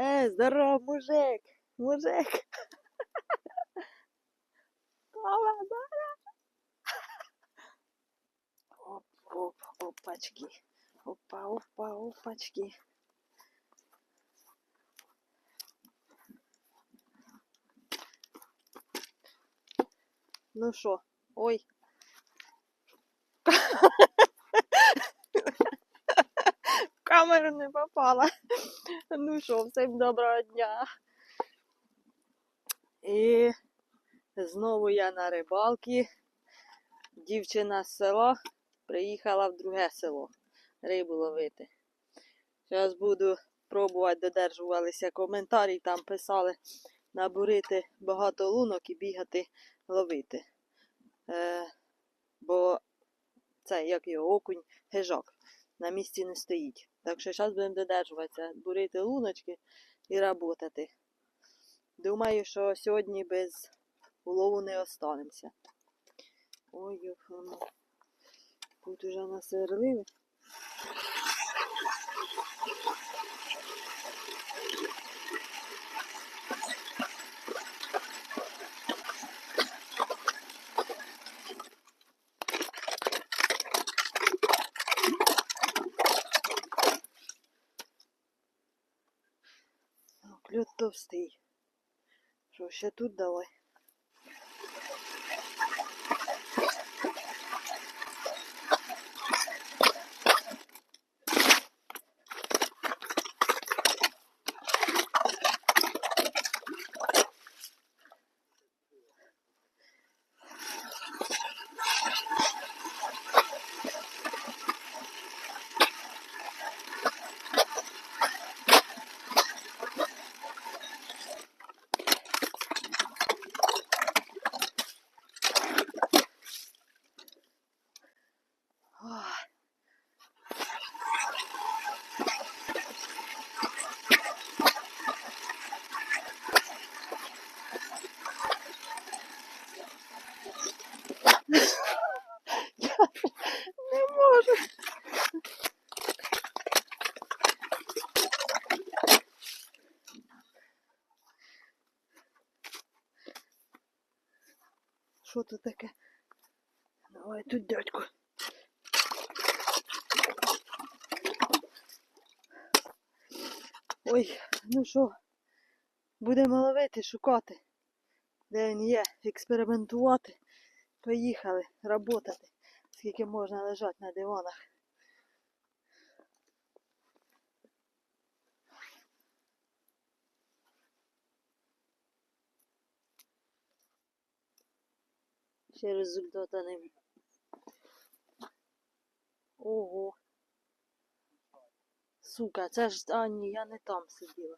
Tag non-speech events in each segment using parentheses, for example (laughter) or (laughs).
Е, здоров, мужик! Мужик! Оп, оп, опачки. Опа, опа, опачки. Ну що, ой. Камеру не попала. (laughs) Ну що, всім доброго дня. І знову я на рибалці. Дівчина з села приїхала в друге село рибу ловити. Зараз буду пробувати, додержувалися коментарі, там писали набурити багато лунок і бігати ловити. Е, бо це як його окунь, гижак на місці не стоїть. Так що зараз будемо додержуватися, бурити луночки і працювати. Думаю, що сьогодні без улову не останемося. Ой, як. Тут уже насверлили. Так, товстий. Що, ще тут давай? Що тут таке? Давай тут дядьку. Ой, ну що, будемо ловити, шукати, де він є, експериментувати. Поїхали, працювати, скільки можна лежати на диванах. Ще результата не. Ого. Сука, це ж. А, ні, я не там сиділа.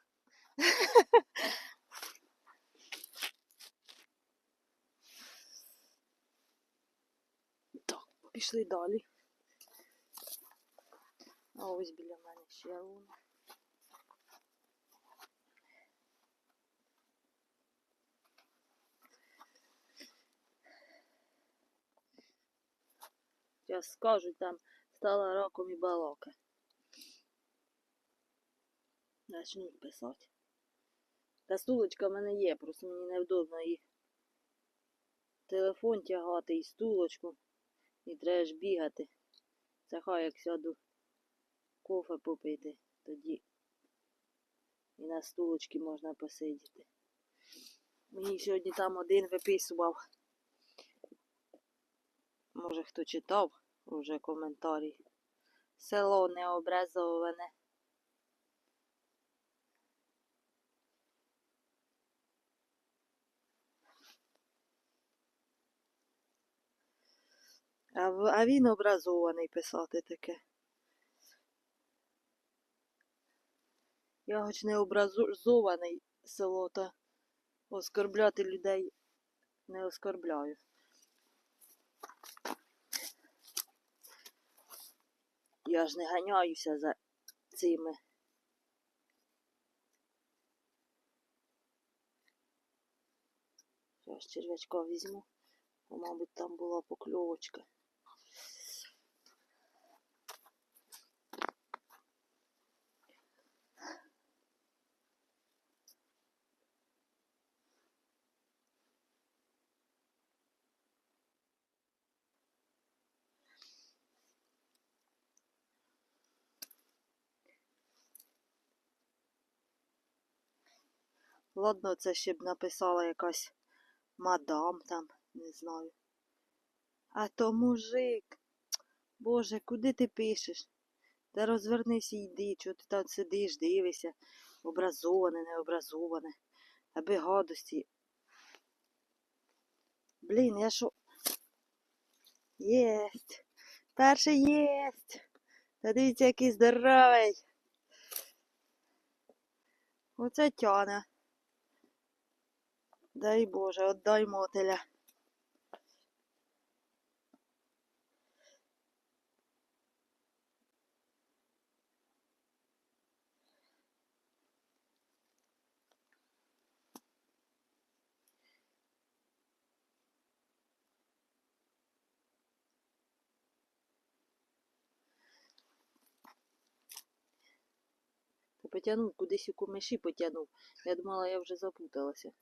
Так, пішли далі. А ось біля мене ще луна. Зараз скажуть, там стала раком і балака. Начнуть писати. Та стулочка в мене є, просто мені невдобно і телефон тягати, і стулочку. І треба ж бігати. Це хай як сяду кофе попити, тоді і на стулочці можна посидіти. Мені сьогодні там один виписував. Може хто читав уже коментарі. Село необразоване. А, а він образований писати таке. Я хоч не образований село, та оскорбляти людей не оскорбляю. Я ж не ганяюся за цими. Зараз черв'ячка візьму. Бо, мабуть, там була покльовочка. Ладно, це ще б написала якась мадам там, не знаю. А то мужик. Боже, куди ти пишеш? Та розвернися і йди, чого ти там сидиш, дивишся, образоване, необразоване, аби гадості. Блін, я що. Єсть. Перший єсть. Та дивіться, який здоровий. Оце тяне. Дай Боже, отдай мотеля. Потягнув, кудись у кумиші потягнув. Я думала, я вже запуталася.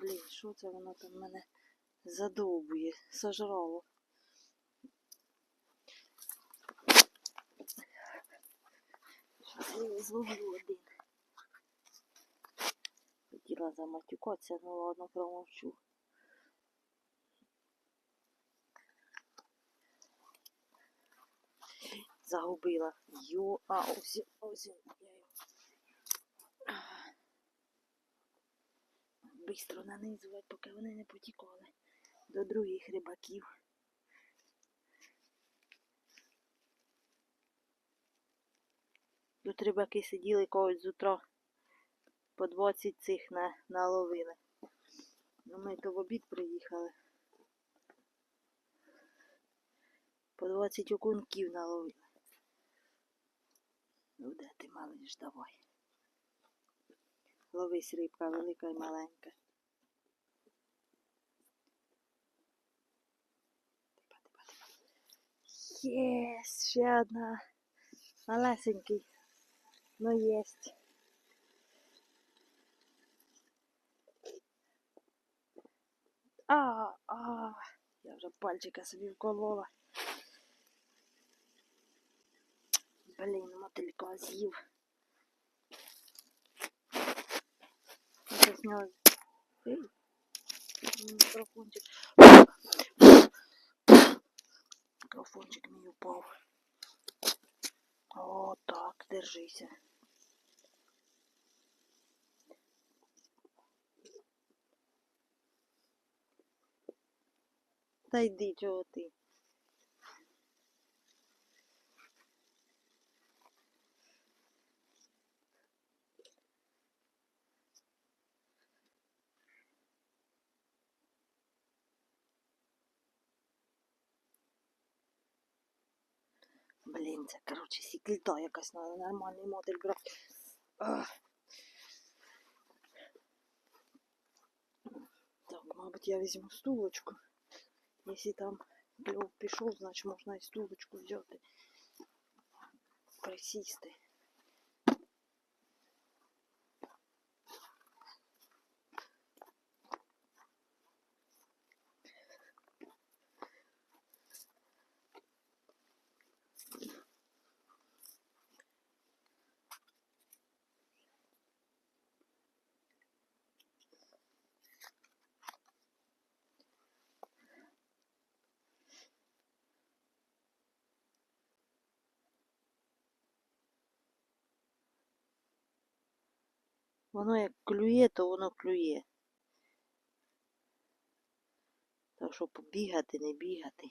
Блін, що це воно там мене задовбує, сожрало. Я зловлю один. Хотіла заматюкатися, ну ладно, промовчу. Загубила. Йо, а ось, ось. я Бистро нанизувати, поки вони не потікали до других рибаків. Тут рибаки сиділи когось з утра по 20 цих на, наловили. Ну ми то в обід приїхали. По 20 окунків наловили. Ну де ти малиш, давай. Ловись рибка велика і маленька. Єсть, ще одна. Малесенький. Ну єсть. А, а, я вже пальчика собі вколола. Блін, мотилька з'їв. Я з нього... Ей, Мікрофончик. Мікрофончик мій упав. О, так, держися. Та йди, чого ти? Блін, це, коротше, сікліта якась надо нормальний модель брати. Ах. Так, мабуть, я візьму стулочку. Якщо там кльов пішов, значить можна і стулочку взяти. Присісти. Воно як клює, то воно клює. Так що побігати, не бігати.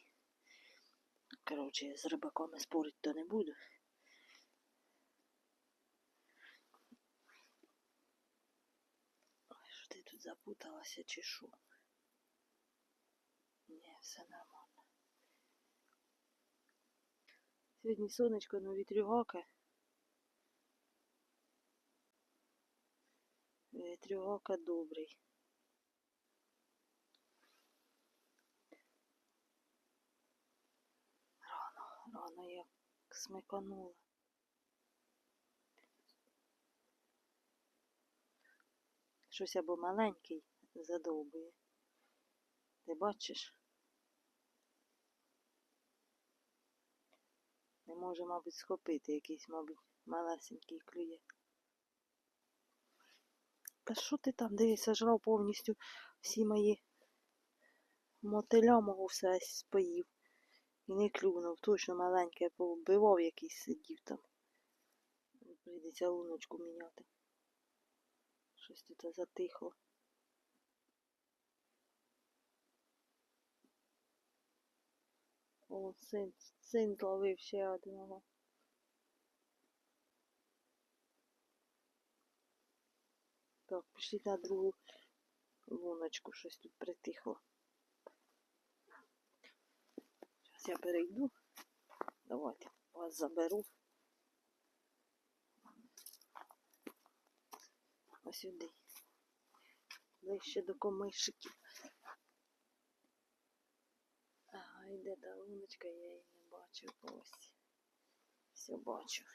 Коротше, з рибаками спорити то не буду. Що ти тут запуталася чи що? Ні, все нормально. Сьогодні сонечко, ну вітрюгака. Вітрюгака добрий. Рано, рано як смиканула. Щось або маленький задовбує. Ти бачиш? Не може, мабуть, схопити якийсь, мабуть, малесенький клює. Та що ти там, дивись, сожрав повністю всі мої мотиля мого все споїв. І не клюнув, точно маленьке, повбивав якийсь сидів там. Прийдеться луночку міняти. Щось тут затихло. О, син, син зловив ще одного. Так, пішли на другу луночку, щось тут притихло. Зараз я перейду. Давайте вас заберу. Ось сюди. Ближче до комишиків. Ага, йде та луночка, я її не бачу. Ось. Все бачу.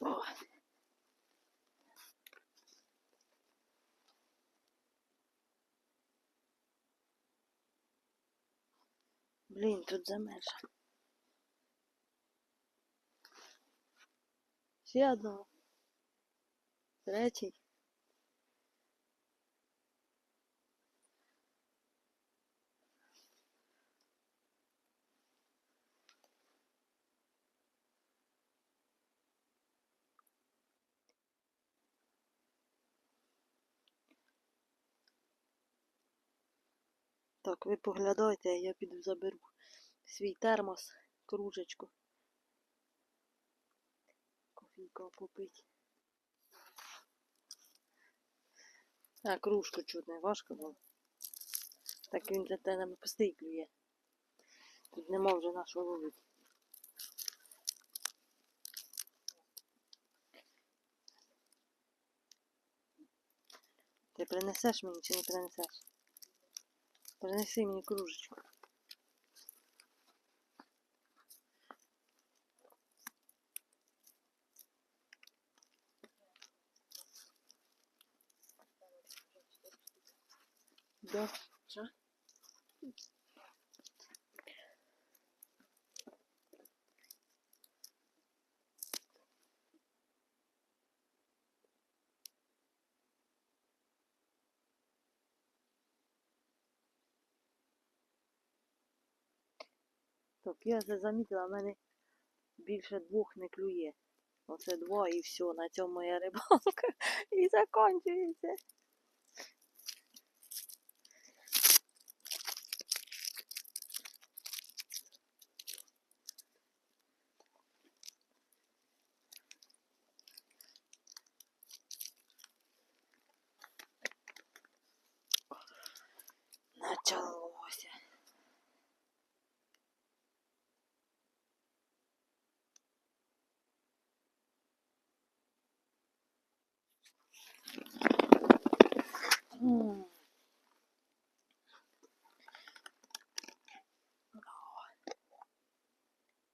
О. Блін, тут замерза. Ще одного. Третій. Так, ви поглядайте, я піду заберу свій термос, кружечку. Кофійка попить. А, кружку чуть важко було. Так він для тебе пустий клює. Тут нема вже нашого ловити. Ти принесеш мені чи не принесеш? Принеси мені кружечку. Да. Що? Я це замітила, в мене більше двох не клює. Оце два і все, на цьому моя рибалка (laughs) і закінчується.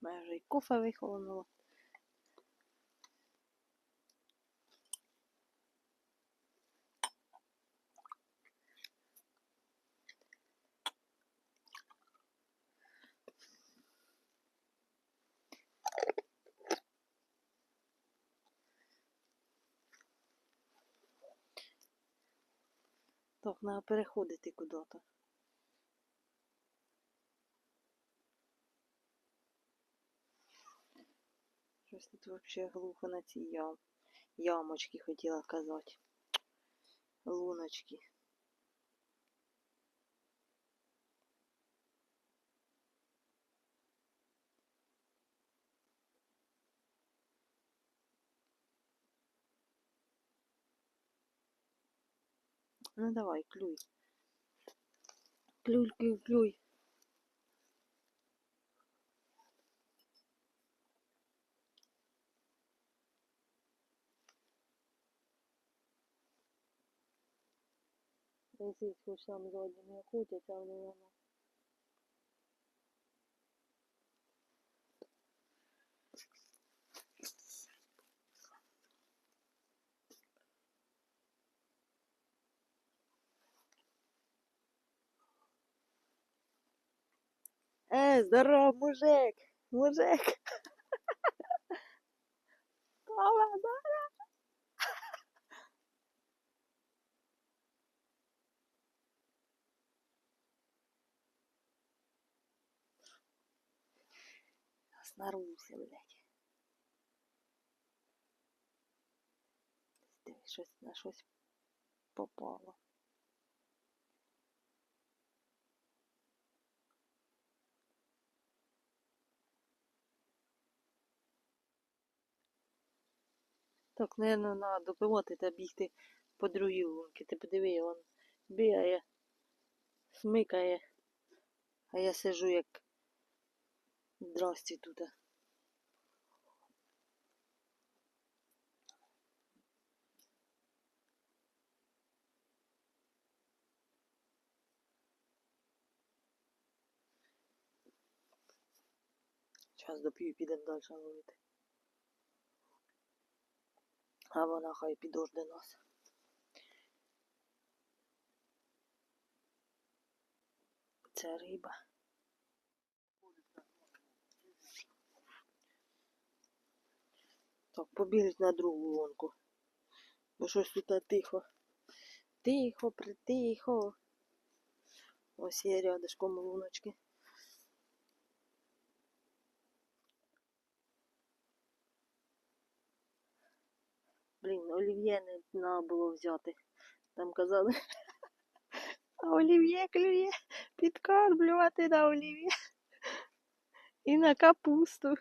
Мене вже і кофе вихолонуло. Так, треба переходити куди-то. Щось тут взагалі глухо на ці ям... ямочки хотіла казати. Луночки. Ну давай, клюй. Клюй, клюй, клюй. Neyse sonuçlarımız olduğunu yakut etrafını ama. Э, здорово, мужик! Мужик! Голова! Снаружся, блядь. Диви, щось на щось попало. Так, наверное, треба допивати та бігти по другій лунки. Ти подиви, він бігає, смикає, а я сижу як здрасті тут. Зараз доп'ю і підемо далі ловити. А вона хай підожде нас. Це риба. Так, побігли на другу лунку. Бо щось тут тихо. Тихо, притихо. Ось є рядышком луночки. Блін, олів'є не треба було взяти. Там казали, (laughs) а олів'є клює підкармлювати на олів'є. І на капусту.